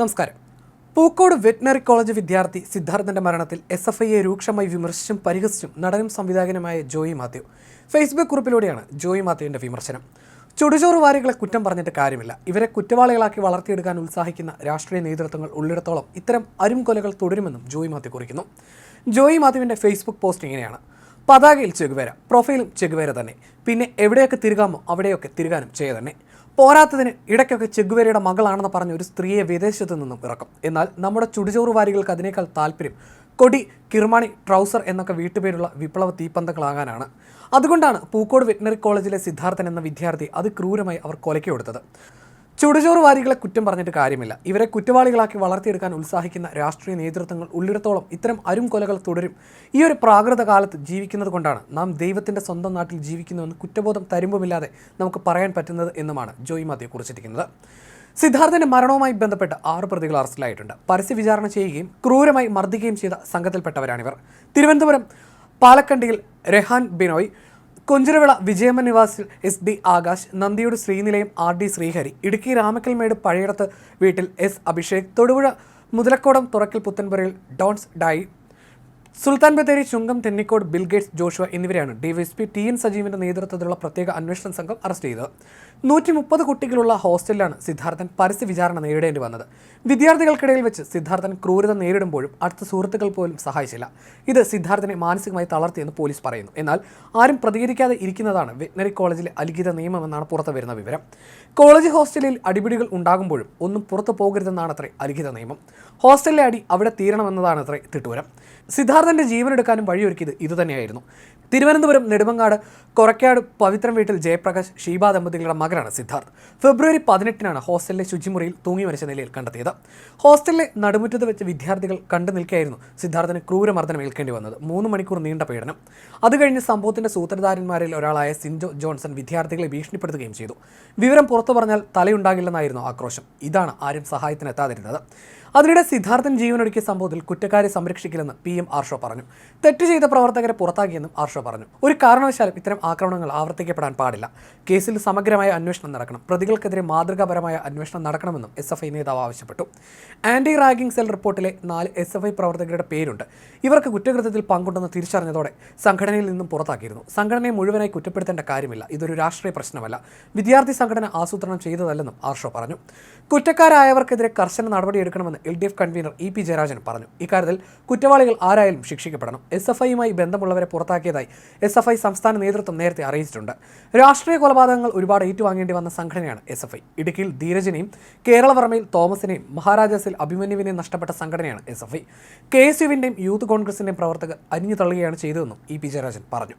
നമസ്കാരം. Pookode veterinary college വിദ്യാർത്ഥി സിദ്ധാർത്ഥന്റെ മരണത്തിൽ എസ് എഫ് ഐയെ രൂക്ഷമായി വിമർശിച്ചും പരിഹസിച്ചും നടനും സംവിധായകനുമായ ജോയി മാത്യു. ഫേസ്ബുക്ക് കുറിപ്പിലൂടെയാണ് ജോയി മാത്യുവിന്റെ വിമർശനം. ചുടുചോറ് വാരികളെ കുറ്റം പറഞ്ഞിട്ട് കാര്യമില്ല. ഇവരെ കുറ്റവാളികളാക്കി വളർത്തിയെടുക്കാൻ ഉത്സാഹിക്കുന്ന രാഷ്ട്രീയ നേതൃത്വങ്ങൾ ഉള്ളിടത്തോളം ഇത്തരം അരുംകൊലകൾ തുടരുമെന്നും ജോയി മാത്യു കുറിക്കുന്നു. ജോയി മാത്യുവിന്റെ ഫേസ്ബുക്ക് പോസ്റ്റ് ഇങ്ങനെയാണ്. പതാകയിൽ ചെകുവേര പ്രൊഫൈലും ചെകുവേര തന്നെ. പിന്നെ എവിടെയൊക്കെ തിരുകാമോ അവിടെയൊക്കെ തിരുകാനും ചെയ്യ തന്നെ പോരാത്തതിന് ഇടയ്ക്കൊക്കെ ചെഗുവേരയുടെ മകളാണെന്ന് പറഞ്ഞ ഒരു സ്ത്രീയെ വിദേശത്തു നിന്നും ഇറക്കും. എന്നാൽ നമ്മുടെ ചുടുചോറ് വാരികൾക്ക് അതിനേക്കാൾ താല്പര്യം കൊടി കിർമാണി ട്രൗസർ എന്നൊക്കെ വീട്ടുപേരുള്ള വിപ്ലവ തീപ്പന്തങ്ങളാകാനാണ്. അതുകൊണ്ടാണ് പൂക്കോട് വെറ്റിനറി കോളേജിലെ സിദ്ധാർത്ഥൻ എന്ന വിദ്യാർത്ഥി അത് ക്രൂരമായി അവർ കൊലയ്ക്ക് കൊടുത്തത്. ചുടുചോറ് വാരികളെ കുറ്റം പറഞ്ഞിട്ട് കാര്യമില്ല. ഇവരെ കുറ്റവാളികളാക്കി വളർത്തിയെടുക്കാൻ ഉത്സാഹിക്കുന്ന രാഷ്ട്രീയ നേതൃത്വങ്ങൾ ഉള്ളിടത്തോളം ഇത്തരം അരും കൊലകൾ തുടരും. ഈ ഒരു പ്രാകൃത കാലത്ത് ജീവിക്കുന്നത് കൊണ്ടാണ് നാം ദൈവത്തിന്റെ സ്വന്തം നാട്ടിൽ ജീവിക്കുന്നുവെന്ന് കുറ്റബോധം തരുമ്പമില്ലാതെ നമുക്ക് പറയാൻ പറ്റുന്നത് എന്നുമാണ് ജോയി മാത്യു കുറിച്ചിരിക്കുന്നത്. സിദ്ധാർത്ഥന്റെ മരണവുമായി ബന്ധപ്പെട്ട് ആറ് പ്രതികൾ അറസ്റ്റിലായിട്ടുണ്ട്. പരസ്യ വിചാരണ ചെയ്യുകയും ക്രൂരമായി മർദ്ദിക്കുകയും ചെയ്ത സംഘത്തിൽപ്പെട്ടവരാണിവർ. തിരുവനന്തപുരം പാലക്കണ്ടിയിൽ രഹാൻ ബിനോയ് കൊഞ്ചിരവിള വിജയമ നിവാസിൽ എസ് ഡി ആകാശ് നന്ദിയുടെ ശ്രീനിലയം ആർ ഡി ശ്രീഹരി ഇടുക്കി രാമക്കൽമേട് പഴയടത്ത് വീട്ടിൽ എസ് അഭിഷേക് തൊടുപുഴ മുതലക്കോടം തുറക്കൽ പുത്തൻപുരയിൽ ഡോൺസ് Dai Sultan Bathery Chungam Thennikode Bill Gates Joshua എന്നിവരെയാണ് ഡിവൈഎസ്പി ടി എൻ സജീവിന്റെ നേതൃത്വത്തിലുള്ള പ്രത്യേക അന്വേഷണ സംഘം അറസ്റ്റ് ചെയ്തത്. നൂറ്റി മുപ്പത് കുട്ടികളുള്ള ഹോസ്റ്റലിലാണ് സിദ്ധാർത്ഥൻ പരസ്യ വിചാരണ നേരിടേണ്ടി വന്നത്. വിദ്യാർത്ഥികൾക്കിടയിൽ വെച്ച് സിദ്ധാർത്ഥൻ ക്രൂരത നേരിടുമ്പോഴും അടുത്ത സുഹൃത്തുക്കൾ പോലും സഹായിച്ചില്ല. ഇത് സിദ്ധാർത്ഥനെ മാനസികമായി തളർത്തിയെന്ന് പോലീസ് പറയുന്നു. എന്നാൽ ആരും പ്രതികരിക്കാതെ ഇരിക്കുന്നതാണ് വെറ്റിനറി കോളേജിലെ അലിഖിത നിയമമെന്നാണ് പുറത്തു വരുന്ന വിവരം. കോളേജ് ഹോസ്റ്റലിൽ അടിപിടികൾ ഉണ്ടാകുമ്പോഴും ഒന്നും പുറത്തു പോകരുതെന്നാണത്രേ അലിഖിത നിയമം. ഹോസ്റ്റലിലെ അടി അവിടെ തീരണമെന്നതാണത്രേ തിട്ടൂരം. സിദ്ധാർത്ഥന്റെ ജീവനെടുക്കാനും വഴിയൊരുക്കിയത് ഇതുതന്നെയായിരുന്നു തിരുവനന്തപുരം നെടുമങ്ങാട് കൊറക്കാട് പവിത്രം വീട്ടിൽ ജയപ്രകാശ് ഷീബ ദമ്പതികളുടെ മകനാണ് സിദ്ധാർത്ഥ്. ഫെബ്രുവരി പതിനെട്ടിനാണ് ഹോസ്റ്റലിലെ ശുചിമുറിയിൽ തൂങ്ങി മരിച്ച നിലയിൽ കണ്ടെത്തിയത്. ഹോസ്റ്റലിലെ നടുമുറ്റത്ത് വെച്ച് വിദ്യാർത്ഥികൾ കണ്ടു നിൽക്കുകയായിരുന്നു സിദ്ധാർത്ഥന് ക്രൂരമർദ്ദനം ഏൽക്കേണ്ടി വന്നത്. മൂന്ന് മണിക്കൂർ നീണ്ട പീഡനം. അത് കഴിഞ്ഞ് സംഭവത്തിന്റെ സൂത്രധാരന്മാരിൽ ഒരാളായ സിൻജോ ജോൺസൺ വിദ്യാർത്ഥികളെ ഭീഷണിപ്പെടുത്തുകയും ചെയ്തു. വിവരം പുറത്തു പറഞ്ഞാൽ തലയുണ്ടാകില്ലെന്നായിരുന്നു ആക്രോശം. ഇതാണ് ആരും സഹായത്തിനെത്താതിരുന്നത്. അതിനിടെ സിദ്ധാർത്ഥൻ ജീവനൊടുക്കിയ സംഭവത്തിൽ കുറ്റക്കാരെ സംരക്ഷിക്കില്ലെന്ന് പി. എം ആർഷോ പറഞ്ഞു. തെറ്റ് ചെയ്ത പ്രവർത്തകരെ പുറത്താക്കിയെന്നും ആർഷോ പറഞ്ഞു. ഒരു കാരണവശാലും ഇത്തരം ആക്രമണങ്ങൾ ആവർത്തിക്കപ്പെടാൻ പാടില്ല. കേസിൽ സമഗ്രമായ അന്വേഷണം നടക്കണം. പ്രതികൾക്കെതിരെ മാതൃകാപരമായ അന്വേഷണം നടക്കണമെന്നും എസ് എഫ് ഐ നേതാവ് ആവശ്യപ്പെട്ടു. ആന്റി റാഗിംഗ് സെൽ റിപ്പോർട്ടിലെ നാല് എസ് എഫ് ഐ പ്രവർത്തകരുടെ പേരുണ്ട്. ഇവർക്ക് കുറ്റകൃത്യത്തിൽ പങ്കുണ്ടെന്ന് തിരിച്ചറിഞ്ഞതോടെ സംഘടനയിൽ നിന്നും പുറത്താക്കിയിരുന്നു. സംഘടനയെ മുഴുവനായി കുറ്റപ്പെടുത്തേണ്ട കാര്യമില്ല. ഇതൊരു രാഷ്ട്രീയ പ്രശ്നമല്ല. വിദ്യാർത്ഥി സംഘടന ആസൂത്രണം ചെയ്തതല്ലെന്നും ആർഷോ പറഞ്ഞു. കുറ്റക്കാരായവർക്കെതിരെ കർശന നടപടിയെടുക്കണമെന്ന് L D F convener E P Jayarajan പറഞ്ഞു. ഇക്കാര്യത്തിൽ കുറ്റവാളികൾ ആരായാലും ശിക്ഷിക്കപ്പെടണം. എസ് എഫ് ഐയുമായി ബന്ധമുള്ളവരെ പുറത്താക്കിയതായി എസ് എഫ് ഐ സംസ്ഥാന നേതൃത്വം നേരത്തെ അറിയിച്ചിട്ടുണ്ട്. രാഷ്ട്രീയ കൊലപാതകങ്ങൾ ഒരുപാട് ഏറ്റുവാങ്ങേണ്ടി വന്ന സംഘടനയാണ് എസ് എഫ് ഐ. ഇടുക്കിയിൽ ധീരജിനെയും കേരളവർമ്മയിൽ തോമസിനെയും മഹാരാജാസിൽ അഭിമന്യുവിനെയും നഷ്ടപ്പെട്ട സംഘടനയാണ് S F I. K S യുവിന്റെയും youth കോൺഗ്രസിന്റെയും പ്രവർത്തകർ അരിഞ്ഞു തള്ളുകയാണ് ചെയ്തതെന്നും ഇ പി ജയരാജൻ പറഞ്ഞു.